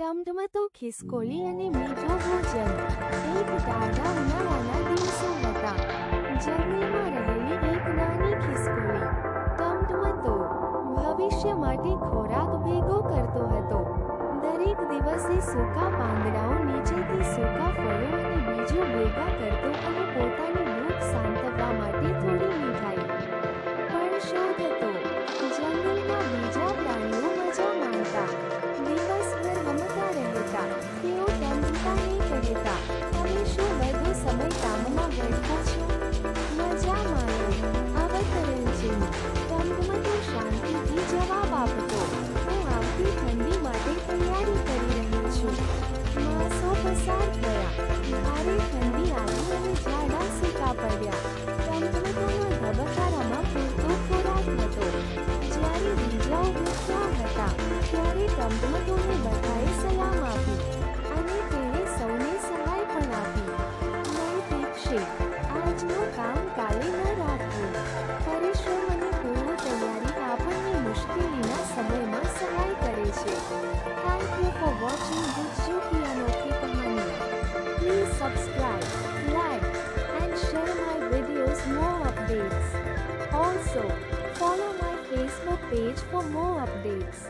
ટમટમતો ખિસકોલી અને મીઠો ભોજન. એક ટાઢા ઉનાળાના દિવસો હતા. જંગલમાં રહેલી એક નાની ખિસકોલી ટમટમતો ભવિષ્ય માટે ખોરાક ભેગો કરતો હતો. દરેક દિવસે સૂકા પાંદડાઓ નીચેથી સૂકા ફળો અને બીજું ભેગા કરતો અને પોતાની ત્યારે ટમટમટોને બધાએ સલામ આપી અને તેણે સૌને સહાય પણ આપી. નૈતિક શીખ આજનું કામ કાલે ન રાખવું. પરિશ્રમ અને પૂર્ણ તૈયારી આપણને મુશ્કેલીના સમયમાં સહાય કરે છે. Thank you for watching this jockey અનોખી કહાની please subscribe like and share my videos more updates also follow my Facebook page for more updates.